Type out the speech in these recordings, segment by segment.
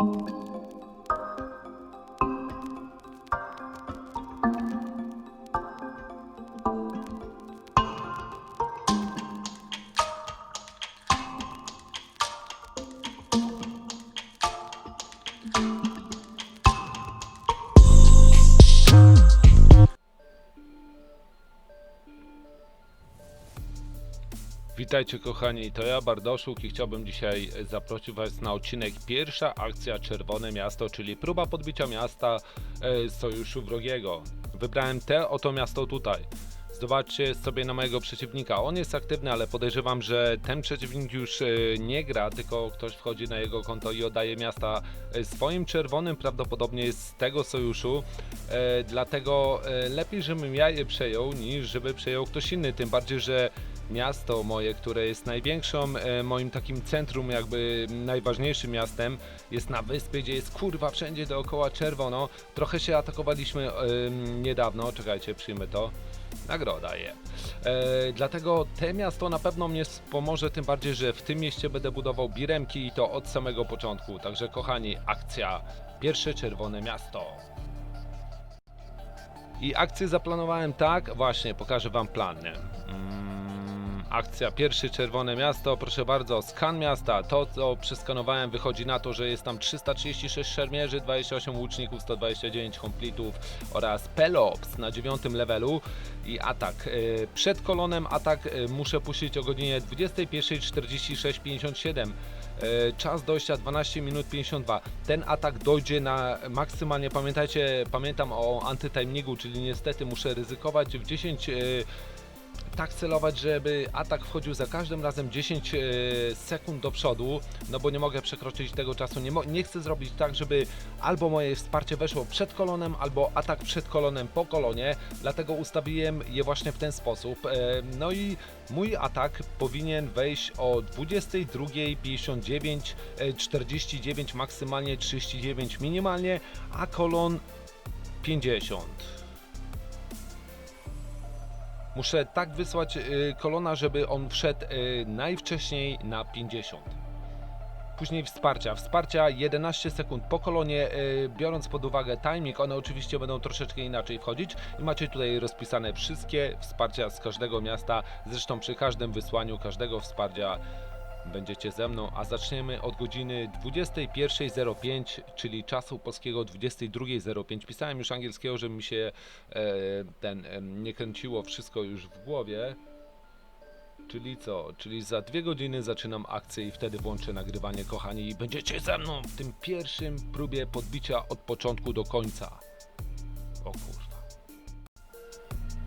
you Witajcie kochani, to ja Bardoszuk i chciałbym dzisiaj zaprosić Was na odcinek Pierwsza akcja Czerwone Miasto, czyli próba podbicia miasta e, sojuszu wrogiego. Wybrałem te oto miasto tutaj. Zobaczcie sobie na mojego przeciwnika. On jest aktywny, ale podejrzewam, że ten przeciwnik już e, nie gra, tylko ktoś wchodzi na jego konto i oddaje miasta e, swoim czerwonym, prawdopodobnie z tego sojuszu. E, dlatego lepiej, żebym ja je przejął, niż żeby przejął ktoś inny. Tym bardziej, że miasto moje, które jest największą, e, moim takim centrum, jakby najważniejszym miastem, jest na wyspie, gdzie jest kurwa wszędzie dookoła czerwono. Trochę się atakowaliśmy em, niedawno, czekajcie, przyjmę to. Nagroda je. E, dlatego te miasto na pewno mnie pomoże, tym bardziej, że w tym mieście będę budował biremki i to od samego początku. Także kochani, akcja Pierwsze Czerwone Miasto. I akcję zaplanowałem tak, właśnie pokażę Wam plan. Mm, akcja pierwszy Czerwone Miasto, proszę bardzo, skan miasta. To co przeskanowałem wychodzi na to, że jest tam 336 szermierzy, 28 łuczników, 129 komplitów oraz Pelops na dziewiątym levelu i atak. Y, Przed kolonem atak y, muszę puścić o godzinie 21.46.57. E, Czas dojścia 12 minut 52. Ten atak dojdzie na maksymalnie, pamiętajcie, pamiętam o antytajemniku, czyli niestety muszę ryzykować w 10 e, tak celować, żeby atak wchodził za każdym razem 10 e, sekund do przodu, no bo nie mogę przekroczyć tego czasu. Nie, nie chcę zrobić tak, żeby albo moje wsparcie weszło przed kolonem, albo atak przed kolonem po kolonie, dlatego ustawiłem je właśnie w ten sposób. E, No i mój atak powinien wejść o 22.59, e, 49, maksymalnie 39 minimalnie, a kolon 50. Muszę tak wysłać y, kolona, żeby on wszedł y, najwcześniej na 50. Później wsparcia. Wsparcia 11 sekund po kolonie, y, biorąc pod uwagę timing, one oczywiście będą troszeczkę inaczej wchodzić i macie tutaj rozpisane wszystkie wsparcia z każdego miasta. Zresztą przy każdym wysłaniu każdego wsparcia będziecie ze mną, a zaczniemy od godziny 21.05, czyli czasu polskiego 22.05. Pisałem już angielskiego, żeby mi się e, ten e, nie kręciło wszystko już w głowie. Czyli co? Czyli za dwie godziny zaczynam akcję i wtedy włączę nagrywanie, kochani, i będziecie ze mną w tym pierwszym próbie podbicia od początku do końca. O kurwa.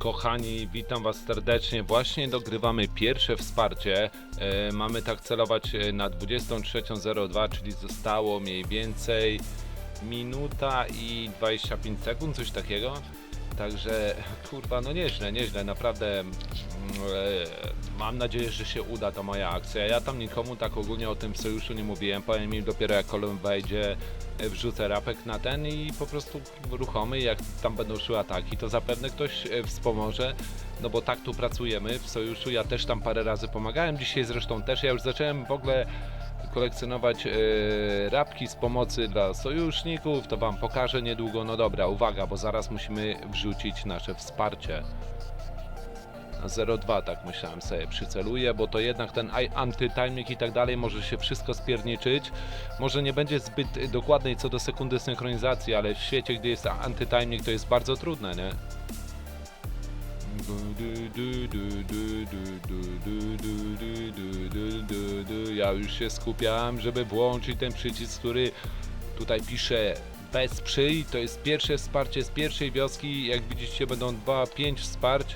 Kochani, witam Was serdecznie. Właśnie dogrywamy pierwsze wsparcie. E, mamy tak celować e, na 23.02, czyli zostało mniej więcej minuta i 25 sekund, coś takiego. Także kurwa, no nieźle, nieźle, naprawdę mam nadzieję, że się uda ta moja akcja. Ja tam nikomu tak ogólnie o tym sojuszu nie mówiłem, powiem im dopiero jak kolon wejdzie, e, wrzucę rapek na ten i po prostu ruchomy, jak tam będą szły ataki, to zapewne ktoś e, wspomoże, no bo tak tu pracujemy w sojuszu, ja też tam parę razy pomagałem, dzisiaj zresztą też, ja już zacząłem w ogóle kolekcjonować e, rapki z pomocy dla sojuszników, to wam pokażę niedługo. No dobra, uwaga, bo zaraz musimy wrzucić nasze wsparcie. 0,2 tak myślałem sobie przyceluję, bo to jednak ten antytajmik i tak dalej może się wszystko spierniczyć. Może nie będzie zbyt dokładnej co do sekundy synchronizacji, ale w świecie, gdy jest antytajmik, to jest bardzo trudne, nie? Ja już się skupiałem, żeby włączyć ten przycisk, który tutaj pisze wesprzyj. To jest pierwsze wsparcie z pierwszej wioski. Jak widzicie, będą dwa pięć wsparć.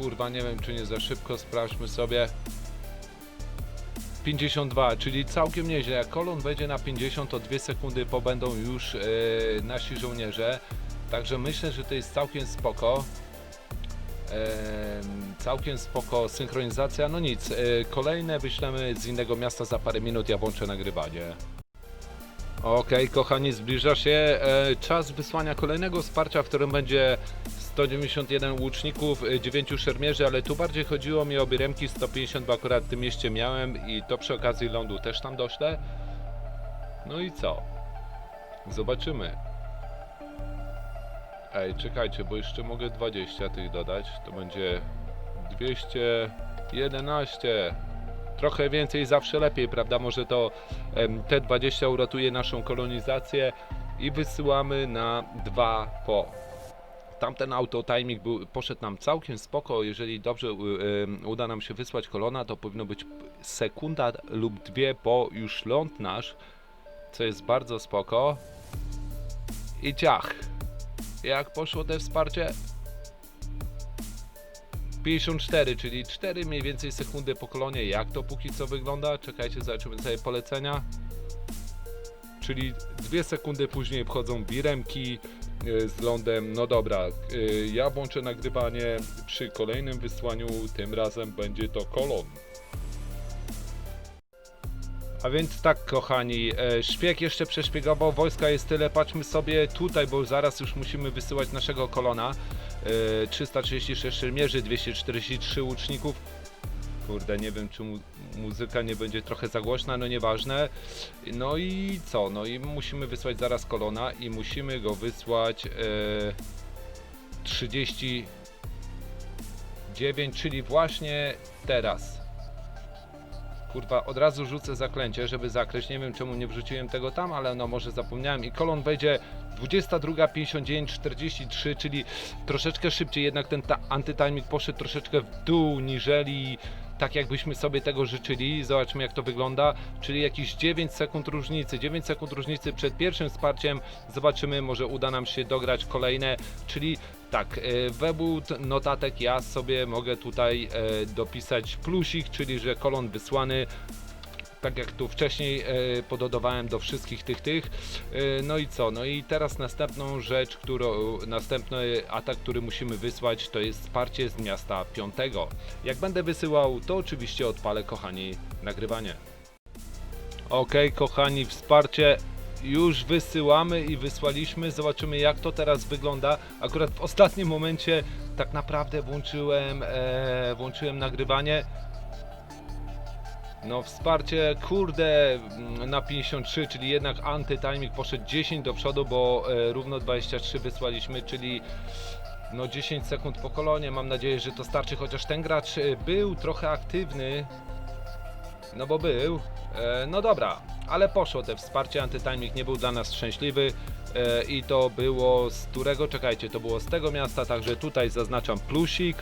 Kurwa, nie wiem czy nie za szybko, sprawdźmy sobie. 52, czyli całkiem nieźle. Jak kolon wejdzie na 50, to 2 sekundy pobędą już e, nasi żołnierze. Także myślę, że to jest całkiem spoko. Em, całkiem spoko synchronizacja. No nic, e, kolejne wyślemy z innego miasta za parę minut. Ja włączę nagrywanie. Okej, kochani, zbliża się e, czas wysłania kolejnego wsparcia, w którym będzie 191 łuczników, e, 9 szermierzy, ale tu bardziej chodziło mi o biremki 150, bo akurat w tym mieście miałem i to przy okazji lądu też tam doślę. No i co? Zobaczymy. Ej, czekajcie, bo jeszcze mogę 20 tych dodać. To będzie 211. Trochę więcej zawsze lepiej, prawda? Może to em, te 20 uratuje naszą kolonizację i wysyłamy na 2 po. Tamten autotiming był, poszedł nam całkiem spoko. Jeżeli dobrze uda nam się wysłać kolona, to powinno być sekunda lub dwie po już ląd nasz, co jest bardzo spoko. I ciach. Jak poszło te wsparcie? 54, czyli 4 mniej więcej sekundy po kolonie. Jak to póki co wygląda? Czekajcie, zobaczymy sobie polecenia. Czyli 2 sekundy później wchodzą biremki y, z lądem. No dobra, y, ja włączę nagrywanie przy kolejnym wysłaniu. Tym razem będzie to kolon. A więc tak, kochani, e, szpieg jeszcze przeszpiegował, wojska jest tyle, patrzmy sobie tutaj, bo zaraz już musimy wysyłać naszego kolona. E, 336 szermierzy, 243 łuczników. Kurde, nie wiem, czy mu muzyka nie będzie trochę za głośna, no nieważne. No i co? No i musimy wysłać zaraz kolona i musimy go wysłać e, 39, czyli właśnie teraz. Kurwa, od razu rzucę zaklęcie, żeby zakryć. Nie wiem czemu nie wrzuciłem tego tam, ale no może zapomniałem. I kolon wejdzie 22.59.43, czyli troszeczkę szybciej. Jednak ten ta- antytiming poszedł troszeczkę w dół, niżeli tak jakbyśmy sobie tego życzyli. Zobaczmy jak to wygląda. Czyli jakieś 9 sekund różnicy. 9 sekund różnicy przed pierwszym wsparciem. Zobaczymy, może uda nam się dograć kolejne. Czyli tak, e, webut notatek ja sobie mogę tutaj e, dopisać plusik, czyli że kolon wysłany tak jak tu wcześniej e, pododawałem do wszystkich tych tych. E, no i co? No i teraz następną rzecz, którą następny atak, który musimy wysłać, to jest wsparcie z miasta piątego. Jak będę wysyłał, to oczywiście odpalę kochani nagrywanie. Okej, kochani, wsparcie już wysyłamy i wysłaliśmy. Zobaczymy, jak to teraz wygląda. Akurat w ostatnim momencie tak naprawdę włączyłem, e, włączyłem nagrywanie. No, wsparcie, kurde, mm, na 53, czyli jednak anty-timing poszedł 10 do przodu, bo e, równo 23 wysłaliśmy, czyli no 10 sekund po kolonie. Mam nadzieję, że to starczy, chociaż ten gracz e, był trochę aktywny. No bo był. E, no dobra, ale poszło te wsparcie, antytiming nie był dla nas szczęśliwy. E, I to było z którego, czekajcie, to było z tego miasta, także tutaj zaznaczam plusik,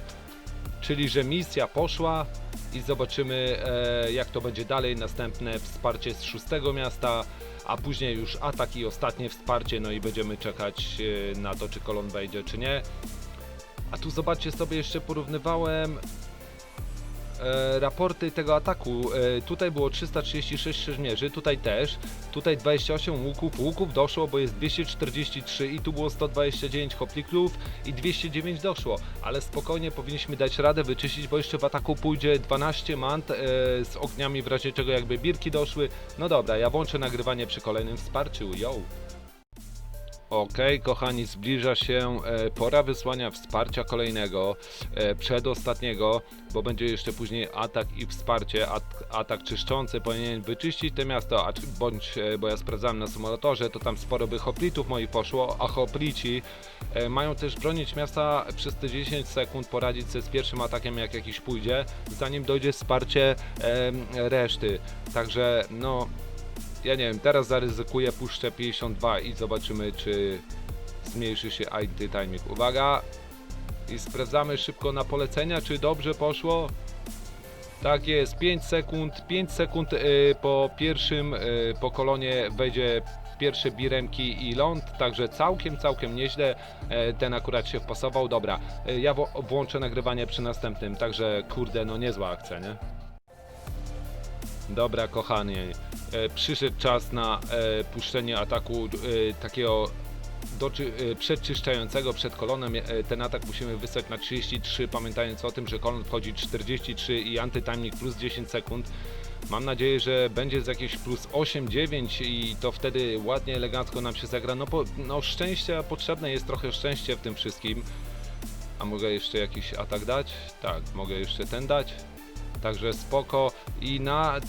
czyli że misja poszła i zobaczymy e, jak to będzie dalej. Następne wsparcie z szóstego miasta, a później już atak i ostatnie wsparcie, no i będziemy czekać e, na to, czy kolon wejdzie, czy nie. A tu zobaczcie sobie, jeszcze porównywałem e, raporty tego ataku. E, tutaj było 336 szermierzy, tutaj też. Tutaj 28 łuków. Łuków doszło, bo jest 243 i tu było 129 hopliklów i 209 doszło. Ale spokojnie powinniśmy dać radę wyczyścić, bo jeszcze w ataku pójdzie 12 mant e, z ogniami w razie czego jakby birki doszły. No dobra, ja włączę nagrywanie przy kolejnym wsparciu. Yo! Okej, kochani, zbliża się e, pora wysłania wsparcia kolejnego, e, przedostatniego, bo będzie jeszcze później atak i wsparcie. At, atak czyszczący powinien wyczyścić to miasto, a, bądź, e, bo ja sprawdzałem na symulatorze, to tam sporo by hoplitów moich poszło, a hoplici mają też bronić miasta przez te 10 sekund, poradzić sobie z pierwszym atakiem, jak jakiś pójdzie, zanim dojdzie wsparcie reszty. Także, no, ja nie wiem, teraz zaryzykuję, puszczę 52 i zobaczymy, czy zmniejszy się anti-timing. Uwaga! I sprawdzamy szybko na polecenia, czy dobrze poszło. Tak jest, 5 sekund, 5 sekund y, po pierwszym, y, po kolonie wejdzie pierwsze biremki i ląd, także całkiem, całkiem nieźle. E, ten akurat się wpasował. Dobra, y, ja włączę nagrywanie przy następnym, także kurde, no niezła akcja, nie? Dobra, kochani, e, przyszedł czas na e, puszczenie ataku e, takiego doczy, e, przedczyszczającego przed kolonem. E, ten atak musimy wysłać na 33, pamiętając o tym, że kolon wchodzi 43 i antytiming plus 10 sekund. Mam nadzieję, że będzie z jakieś plus 8-9 i to wtedy ładnie, elegancko nam się zagra. No, po, no szczęście potrzebne jest trochę szczęście w tym wszystkim. A mogę jeszcze jakiś atak dać? Tak, mogę jeszcze ten dać. Także spoko. I na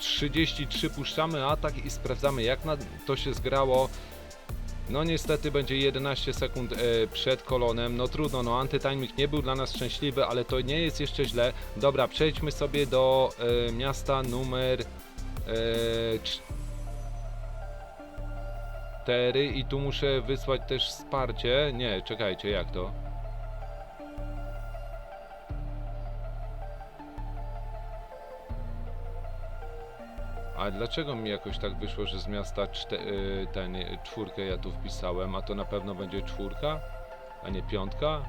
33 puszczamy atak i sprawdzamy jak na to się zgrało. No niestety będzie 11 sekund e, przed kolonem. No trudno, no antytiming nie był dla nas szczęśliwy, ale to nie jest jeszcze źle. Dobra, przejdźmy sobie do e, miasta numer e, 4 i tu muszę wysłać też wsparcie. Nie, czekajcie, jak to? A dlaczego mi jakoś tak wyszło, że z miasta czte, y, ten, y, czwórkę ja tu wpisałem, a to na pewno będzie czwórka, a nie piątka,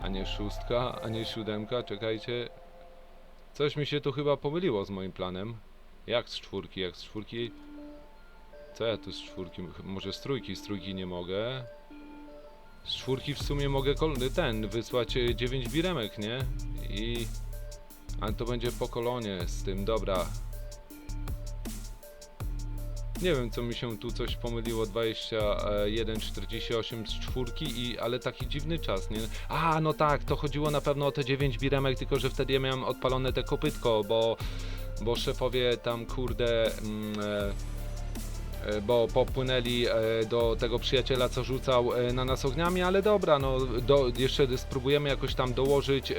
a nie szóstka, a nie siódemka, czekajcie. Coś mi się tu chyba pomyliło z moim planem. Jak z czwórki, jak z czwórki? Co ja tu z czwórki? Może z trójki, z trójki nie mogę. Z czwórki w sumie mogę ten, wysłać 9 biremek, nie? I... Ale to będzie po kolonie z tym, dobra. Nie wiem, co mi się tu coś pomyliło, 21,48 z czwórki, i, ale taki dziwny czas, nie? A, no tak, to chodziło na pewno o te 9 biremek, tylko że wtedy ja miałem odpalone te kopytko, bo, bo szefowie tam, kurde, mm, e, e, bo popłynęli e, do tego przyjaciela, co rzucał na nas ogniami, ale dobra, no do, jeszcze spróbujemy jakoś tam dołożyć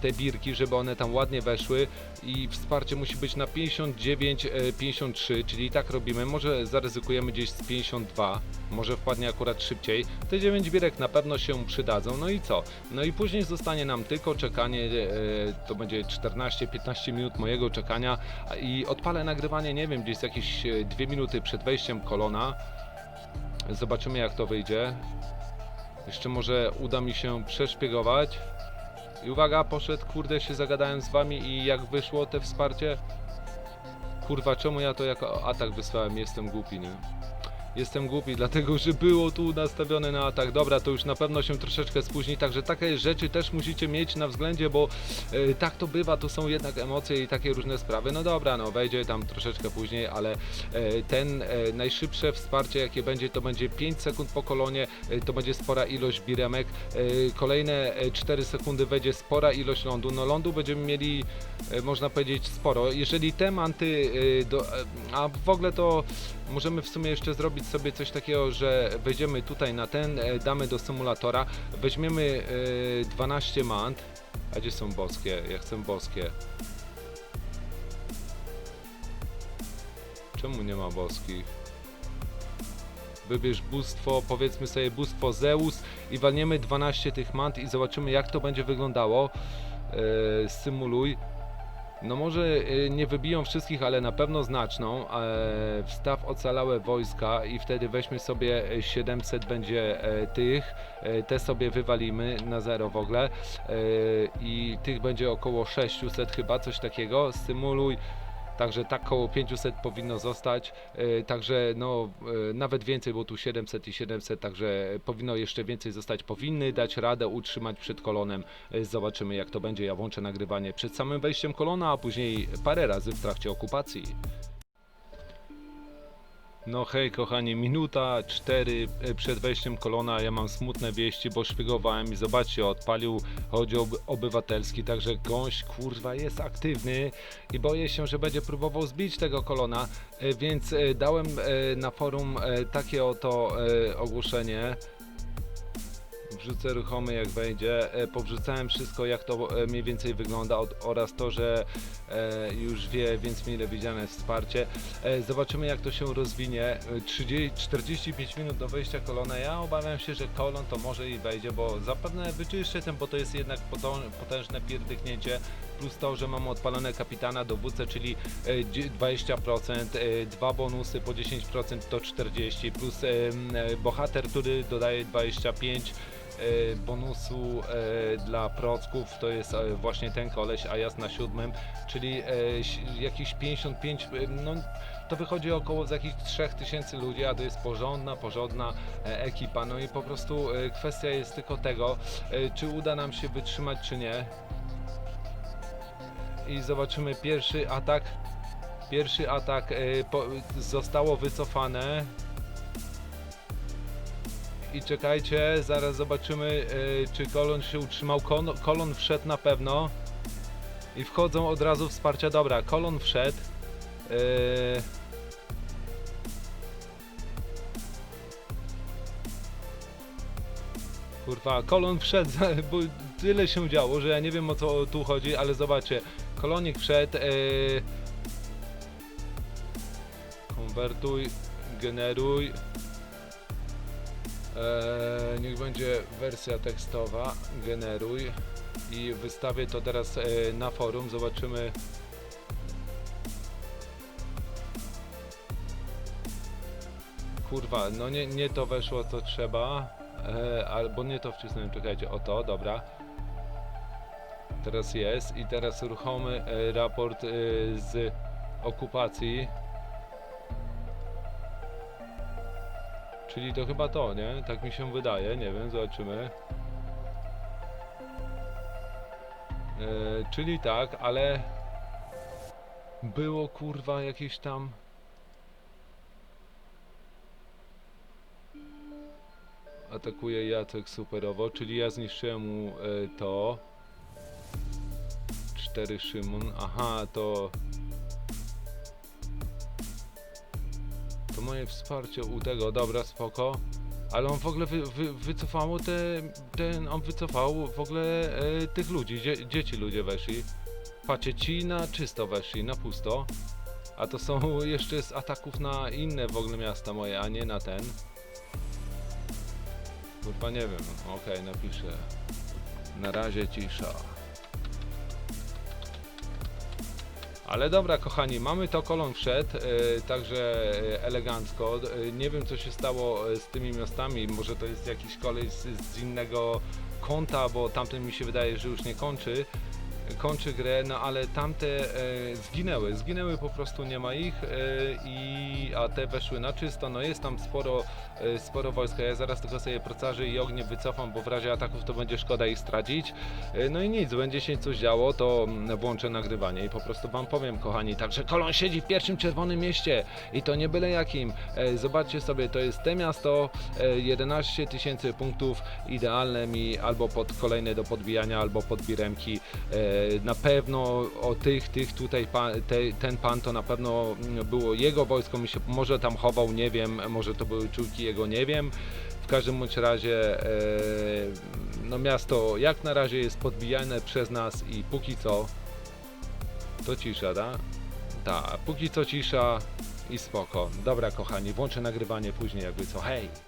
te birki, żeby one tam ładnie weszły. I wsparcie musi być na 59, e, 53, czyli tak robimy, może zaryzykujemy gdzieś z 52, może wpadnie akurat szybciej, te 9 birek na pewno się przydadzą, no i co? No i później zostanie nam tylko czekanie, e, to będzie 14-15 minut mojego czekania. I odpalę nagrywanie, nie wiem, gdzieś jakieś 2 minuty przed wejściem kolona, zobaczymy jak to wyjdzie, jeszcze może uda mi się przeszpiegować. I uwaga, poszedł, kurde, się zagadałem z wami i jak wyszło te wsparcie? Kurwa, czemu ja to jako atak wysłałem? Jestem głupi, nie? Jestem głupi, dlatego że było tu nastawione na atak. Dobra, to już na pewno się troszeczkę spóźni, także takie rzeczy też musicie mieć na względzie, bo e, tak to bywa, to są jednak emocje i takie różne sprawy. No dobra, no wejdzie tam troszeczkę później, ale e, ten e, najszybsze wsparcie jakie będzie, to będzie 5 sekund po kolonie, to będzie spora ilość biremek. Kolejne e, 4 sekundy wejdzie spora ilość lądu. No lądu będziemy mieli, można powiedzieć, sporo. Jeżeli te manty, do, a w ogóle to możemy w sumie jeszcze zrobić sobie coś takiego, że wejdziemy tutaj na ten, e, damy do symulatora, weźmiemy e, 12 mant. A gdzie są boskie? Ja chcę boskie. Czemu nie ma boskich? Wybierz bóstwo, powiedzmy sobie bóstwo Zeus i walniemy 12 tych mant i zobaczymy jak to będzie wyglądało. E, symuluj. No może e, nie wybiją wszystkich, ale na pewno znaczną. E, wstaw ocalałe wojska i wtedy weźmy sobie e, 700 będzie e, tych. E, te sobie wywalimy na zero w ogóle. E, I tych będzie około 600 chyba, coś takiego. Symuluj. Także tak koło 500 powinno zostać, e, także no e, nawet więcej, bo tu 700 i 700, także powinno jeszcze więcej zostać. Powinny dać radę utrzymać przed kolonem. E, Zobaczymy jak to będzie. Ja włączę nagrywanie przed samym wejściem kolona, a później parę razy w trakcie okupacji. No hej kochani, minuta 4 przed wejściem kolona, ja mam smutne wieści, bo szpiegowałem i zobaczcie, odpalił chodził ob- obywatelski, także gąś kurwa jest aktywny i boję się, że będzie próbował zbić tego kolona, e, więc e, dałem e, na forum e, takie oto e, ogłoszenie. Wrzucę ruchomy jak wejdzie. E, Powrzucałem wszystko jak to e, mniej więcej wygląda oraz to, że e, już wie, więc mile widziane wsparcie. Zobaczymy jak to się rozwinie. E, 30, 45 minut do wejścia kolona. Ja obawiam się, że kolon to może i wejdzie, bo zapewne wyczyszczę ten, bo to jest jednak potężne pierdyknięcie. Plus to, że mam odpalone kapitana dowódcę, czyli e, dzie- 20%, e, dwa bonusy po 10% to 40, plus e, bohater, który dodaje 25 e, bonusu e, dla procków, to jest e, właśnie ten koleś, a ja na siódmym, czyli e, jakieś 55, e, no to wychodzi około z jakichś 3000 ludzi, a to jest porządna, porządna e, ekipa, no i po prostu e, kwestia jest tylko tego, e, czy uda nam się wytrzymać, czy nie. I zobaczymy pierwszy atak. Pierwszy atak e, po, zostało wycofane. I czekajcie, zaraz zobaczymy, e, czy kolon się utrzymał. Kon, kolon wszedł na pewno. I wchodzą od razu wsparcia. Dobra, kolon wszedł. E, Kurwa, kolon wszedł, bo tyle się działo, że ja nie wiem o co tu chodzi, ale zobaczcie, kolonik wszedł, e, konwertuj, generuj, e, niech będzie wersja tekstowa, generuj. I wystawię to teraz e, na forum, zobaczymy. Kurwa, no nie, nie to weszło co trzeba, e, albo nie to wcisnąłem, czekajcie, o to, dobra. Teraz jest i teraz uruchomy e, raport e, z okupacji. Czyli to chyba to, nie? Tak mi się wydaje, nie wiem, zobaczymy. E, czyli tak, ale było kurwa jakieś tam atakuje Jacek superowo, czyli ja zniszczyłem mu to. 4 Szymon, aha, to... To moje wsparcie u tego, dobra, spoko. Ale on w ogóle wy, wy, wycofało te, ten, on wycofał w ogóle e, tych ludzi, dzie, dzieci ludzie weszli. Patrzcie, ci na czysto weszli, na pusto. A to są jeszcze z ataków na inne w ogóle miasta moje, a nie na ten. Kurwa nie wiem, okej, napiszę. Na razie cisza. Ale dobra, kochani, mamy to kolon wszedł, e, także e, elegancko. E, nie wiem, co się stało z tymi miastami. Może to jest jakiś kolej z, z innego konta, bo tamten mi się wydaje, że już nie kończy. Kończy grę, no ale tamte e, zginęły, zginęły po prostu, nie ma ich, e, i, a te weszły na czysto. No jest tam sporo, e, sporo wojska. Ja zaraz tylko sobie procarzy i ognie wycofam, bo w razie ataków to będzie szkoda ich stracić. E, No i nic, będzie się coś działo, to mm, włączę nagrywanie i po prostu wam powiem, kochani. Także kolon siedzi w pierwszym czerwonym mieście i to nie byle jakim. E, Zobaczcie sobie, to jest te miasto, e, 11 tysięcy punktów, idealne mi albo pod kolejne do podbijania, albo pod biremki. E, Na pewno o tych, tych tutaj, te, ten pan to na pewno mm, było jego wojsko, mi się może tam chował, nie wiem, może to były czułki jego, nie wiem. W każdym bądź razie e, no miasto jak na razie jest podbijane przez nas i póki co to cisza, da? Tak, póki co cisza i spoko. Dobra kochani, włączę nagrywanie później jakby co. Hej!